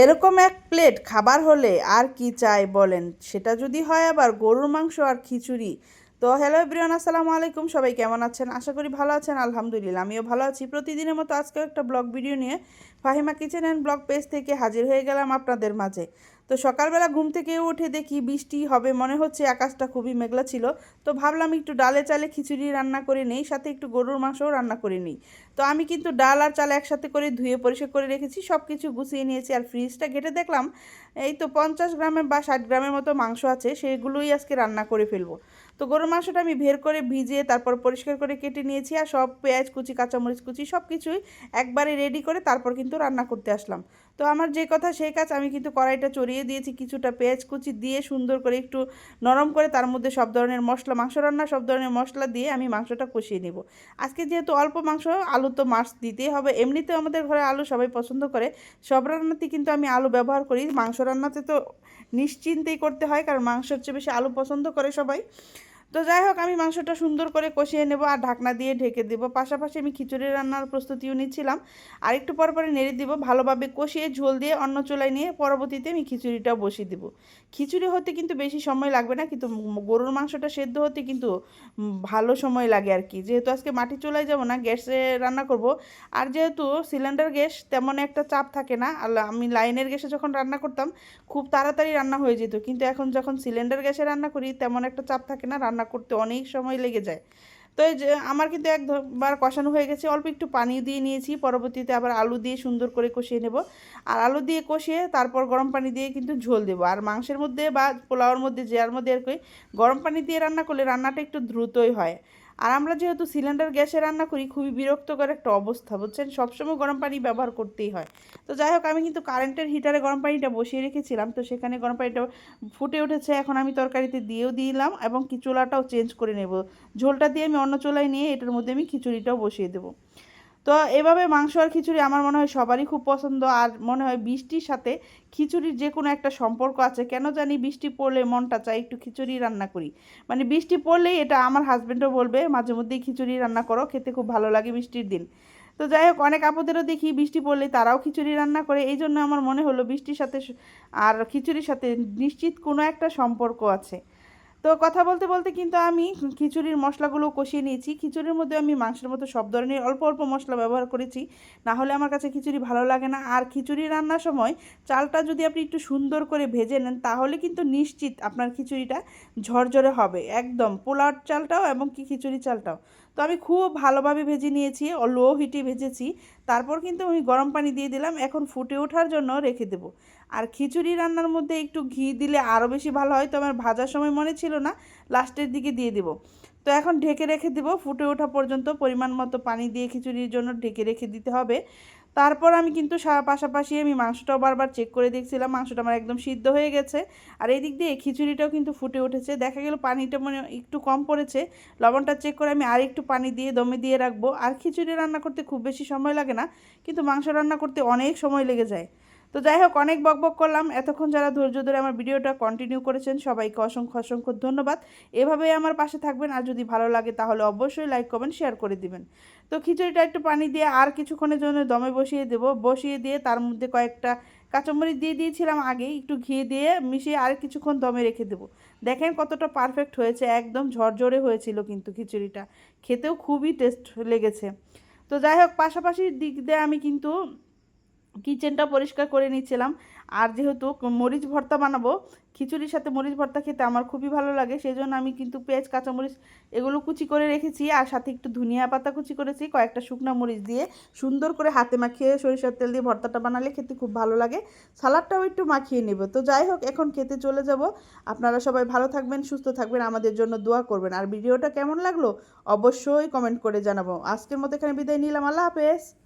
এরকম এক প্লেট খাবার হলে আর কি চাই বলেন? সেটা যদি হয় আবার গরুর মাংস আর খিচুড়ি। তো হ্যালো এভরিওয়ান আসসালামু আলাইকুম। সবাই কেমন আছেন? আশা করি ভালো আছেন। আলহামদুলিল্লাহ, আমিও ভালো আছি। প্রতিদিনের মতো আজকেও একটা ব্লগ ভিডিও নিয়ে Fahima kitchen and blog page থেকে হাজির হয়ে গেলাম আপনাদের মাঝে। তো সকালবেলা ঘুম থেকে উঠে দেখি বৃষ্টি হবে, মনে হচ্ছে আকাশটা খুবই মেঘলা ছিল। তো ভাবলাম একটু ডালে চালে খিচুড়ি রান্না করে নেই, সাথে একটু গরুর মাংসও রান্না করে নিই। তো আমি কিন্তু ডাল আর চাল একসাথে করে ধুয়ে পরিষ্কার করে রেখেছি সব কিছু গুছিয়ে নিয়েছি আর ফ্রিজটা ঘেটে দেখলাম, এই তো পঞ্চাশ গ্রামের বা ষাট গ্রামের মতো মাংস আছে, সেগুলোই আজকে রান্না করে ফেলব। তো গরুর মাংসটা আমি বের করে ভিজিয়ে তারপর পরিষ্কার করে কেটে নিয়েছি আর সব পেঁয়াজ কুচি, কাঁচামরিচ কুচি সব কিছুই একবারে রেডি করে তারপর কিন্তু রান্না করতে আসলাম। তো আমার যে কথা সেই কাজ আমি কিন্তু কড়াইটা চড়িয়ে দিয়েছি, কিছুটা পেঁয়াজ কুচি দিয়ে সুন্দর করে একটু নরম করে তার মধ্যে সব ধরনের মশলা, মাংস রান্না সব ধরনের মশলা দিয়ে আমি মাংসটা কষিয়ে নেব। আজকে যেহেতু অল্প মাংস, আলু তো মাছ দিতেই হবে। এমনিতেও আমাদের ঘরে আলু সবাই পছন্দ করে। সব রান্নাতেই কিন্তু আমি আলু ব্যবহার করি। মাংস রান্নাতে তো নিশ্চিন্তেই করতে হয়, কারণ মাংসের চেয়ে বেশি আলু পছন্দ করে সবাই। তো যাই হোক, আমি মাংসটা সুন্দর করে কষিয়ে নেব আর ঢাকনা দিয়ে ঢেকে দেবো। পাশাপাশি আমি খিচুড়ি রান্নার প্রস্তুতিও নিচ্ছিলাম। আর একটু পর পরে নেড়ে দিব, ভালোভাবে কষিয়ে ঝোল দিয়ে অন্য চুলায় নিয়ে পরবর্তীতে আমি খিচুড়িটাও বসিয়ে দেবো। খিচুড়ি হতে কিন্তু বেশি সময় লাগবে না, কিন্তু গরুর মাংসটা সেদ্ধ হতে কিন্তু ভালো সময় লাগে আর কি। যেহেতু আজকে মাটি চুলায় যাব না, গ্যাসে রান্না করব। আর যেহেতু সিলিন্ডার গ্যাস তেমন একটা চাপ থাকে না আর আমি লাইনের গ্যাসে যখন রান্না করতাম, খুব তাড়াতাড়ি রান্না হয়ে যেত। কিন্তু এখন যখন সিলিন্ডার গ্যাসে রান্না করি, তেমন একটা চাপ থাকে না, রান্না করতে অনেক সময় লেগে যায়। তো আমার কিন্তু একবার কষানো হয়ে গেছে, অল্প একটু পানি দিয়ে নিয়েছি, পরবর্তীতে আবার আলু দিয়ে সুন্দর করে কষিয়ে নেব। আর আলু দিয়ে কষিয়ে তারপর গরম পানি দিয়ে কিন্তু ঝোল দেবো। আর মাংসের মধ্যে বা পোলাওয়ের মধ্যে জেয়ার মধ্যে আর কি, গরম পানি দিয়ে রান্না করলে রান্নাটা একটু দ্রুতই হয়। আর আমরা যেহেতু সিলিন্ডার গ্যাসে রান্না করি, খুবই বিরক্তকর একটা অবস্থা, বুঝছেন? সবসময় গরম পানি ব্যবহার করতেই হয়। তো যাই হোক, আমি কিন্তু কারেন্টের হিটারে গরম পানিটা বসিয়ে রেখেছিলাম, তো সেখানে গরম পানিটা ফুটে উঠেছে। এখন আমি তরকারিতে দিয়েও দিলাম এবং কি চোলাটাও চেঞ্জ করে নেব। ঝোলটা দিয়ে আমি অন্য চোলায় নিয়ে এটার মধ্যে আমি খিচুড়িটাও বসিয়ে দেবো। তো এভাবে মাংস আর খিচুড়ি আমার মনে হয় সবারই খুব পছন্দ। আর মনে হয় বৃষ্টির সাথে খিচুড়ির যে কোনো একটা সম্পর্ক আছে, কেন জানি বৃষ্টি পড়লে মনটা চাই একটু খিচুড়ি রান্না করি। মানে বৃষ্টি পড়লেই এটা আমার হাজব্যান্ডও বলবে, মাঝে মধ্যেই খিচুড়ি রান্না করো, খেতে খুব ভালো লাগে বৃষ্টির দিন। তো যাই হোক, অনেক আপদেরও দেখি বৃষ্টি পড়লে তারাও খিচুড়ি রান্না করে। এই জন্য আমার মনে হলো বৃষ্টির সাথে আর খিচুড়ির সাথে নিশ্চিত কোনো একটা সম্পর্ক আছে। তো কথা বলতে বলতে কিন্তু আমি খিচুড়ির মশলাগুলো কষিয়ে নিয়েছি। খিচুড়ির মধ্যে আমি মাংসের মতো সব ধরনের অল্প অল্প মশলা ব্যবহার করেছি। না হলে আমার কাছে খিচুড়ি ভালো লাগে না। আর খিচুড়ি রান্নার সময় চালটা যদি আপনি একটু সুন্দর করে ভেজে নেন, তাহলে কিন্তু নিশ্চিত আপনার খিচুড়িটা ঝরঝরে হবে। একদম পোলার চালটাও এবং কি খিচুড়ি চালটাও। তো আমি খুব ভালোভাবে ভেজে নিয়েছি, ও লো হিটে ভেজেছি। তারপর কিন্তু আমি গরম পানি দিয়ে দিলাম, এখন ফুটে ওঠার জন্য রেখে দেবো। আর খিচুড়ি রান্নার মধ্যে একটু ঘি দিলে আরও বেশি ভালো হয়, তো আমার ভাজার সময় মনে ছিল না, লাস্টের দিকে দিয়ে দেবো। তো এখন ঢেকে রেখে দেবো, ফুটে ওঠা পর্যন্ত পরিমাণ মতো পানি দিয়ে খিচুড়ির জন্য ঢেকে রেখে দিতে হবে। তারপর আমি কিন্তু পাশাপাশি আমি মাংসটাও বারবার চেক করে দেখছিলাম, মাংসটা আমার একদম সিদ্ধ হয়ে গেছে। আর এই দিক দিয়ে খিচুড়িটাও কিন্তু ফুটে উঠেছে। দেখা গেল পানিটা মানে একটু কম পড়েছে। লবণটা চেক করে আমি আর একটু পানি দিয়ে, দমে দিয়ে রাখব। আর খিচুড়ি রান্না করতে খুব বেশি সময় লাগে না, কিন্তু মাংস রান্না করতে অনেক সময় লেগে যায়। তো যাই হোক, অনেক বক বক করলাম। এতক্ষণ যারা ধৈর্য ধরে আমার ভিডিওটা কন্টিনিউ করেছেন, সবাইকে অসংখ্য অসংখ্য ধন্যবাদ। এভাবেই আমার পাশে থাকবেন। আর যদি ভালো লাগে, তাহলে অবশ্যই লাইক কমেন্ট শেয়ার করে দিবেন। তো খিচুড়িটা একটু পানি দিয়ে আর কিছুক্ষণের জন্য দমে বসিয়ে দেবো। বসিয়ে দিয়ে তার মধ্যে কয়েকটা কাঁচামরিচ দিয়ে দিয়েছিলাম আগে। একটু ঘি দিয়ে মিশিয়ে আর কিছুক্ষণ দমে রেখে দেবো। দেখেন কতটা পারফেক্ট হয়েছে। একদম ঝরঝরে হয়েছিল কিন্তু খিচুড়িটা। খেতেও খুবই টেস্ট লেগেছে। তো যাই হোক, পাশাপাশি দিক দিয়ে আমি কিন্তু কিচেনটা পরিষ্কার করে নিচ্ছিলাম। আর যেহেতু মরিচ ভর্তা বানাবো, খিচুড়ির সাথে মরিচ ভর্তা খেতে আমার খুবই ভালো লাগে সেই জন্য আমি কিন্তু পেঁয়াজ, কাঁচামরিচ এগুলো কুচি করে রেখেছি, আর সাথে একটু ধনিয়া পাতা কুচি করেছি, কয়েকটা শুকনা মরিচ দিয়ে সুন্দর করে হাতে মাখিয়ে সরিষার তেল দিয়ে ভর্তাটা বানালে খেতে খুব ভালো লাগে। সালাডটাও একটু মাখিয়ে নেব। তো যাই হোক, এখন খেতে চলে যাব। আপনারা সবাই ভালো থাকবেন, সুস্থ থাকবেন, আমাদের জন্য দোয়া করবেন। আর ভিডিওটা কেমন লাগল? অবশ্যই কমেন্ট করে জানাব। আজকের মতো এখানে বিদায় নিলাম। আল্লাহ হাফেজ।